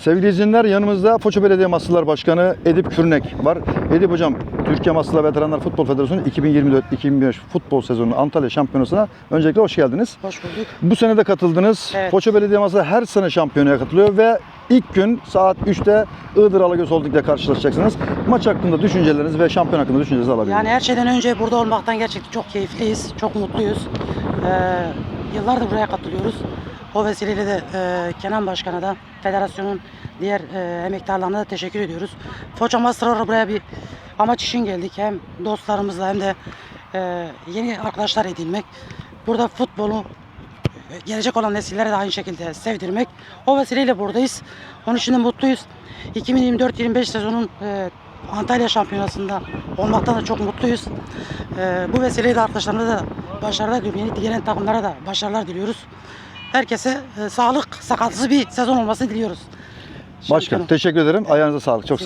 Sevgili izleyenler yanımızda Foça Belediye Maslılar Başkanı Edip Kürnek var. Edip Hocam, Türkiye Maslılar Veteranlar Futbol Federasyonu 2024-2025 futbol sezonu Antalya Şampiyonası'na öncelikle hoş geldiniz. Hoş bulduk. Bu sene de katıldınız. Evet. Foça Belediye Maslılar her sene şampiyonaya katılıyor ve ilk gün saat 3'te Iğdır Alagöz Holding'le karşılaşacaksınız. Maç hakkında düşünceleriniz ve şampiyon hakkında düşüncelerinizi alabilirim. Yani her şeyden önce burada olmaktan gerçekten çok keyifliyiz, çok mutluyuz. Ee, yıllardır buraya katılıyoruz. O vesileyle de e, Kenan Başkan'a da federasyonun diğer e, emektarlarına da teşekkür ediyoruz. Foça Master'a buraya bir amaç için geldik. Hem dostlarımızla hem de e, yeni arkadaşlar edinmek. Burada futbolu gelecek olan nesillere de aynı şekilde sevdirmek. O vesileyle buradayız. Onun için de mutluyuz. 2024-25 sezonun e, Antalya Şampiyonası'nda olmaktan da çok mutluyuz. E, bu vesileyle de arkadaşlarımıza da başarılar diliyorum. Yeni gelen takımlara da başarılar diliyoruz. Herkese e, sağlık, sakatsız bir sezon olmasını diliyoruz. Başkan teşekkür ederim. Ayağınıza sağlık. Çok sağ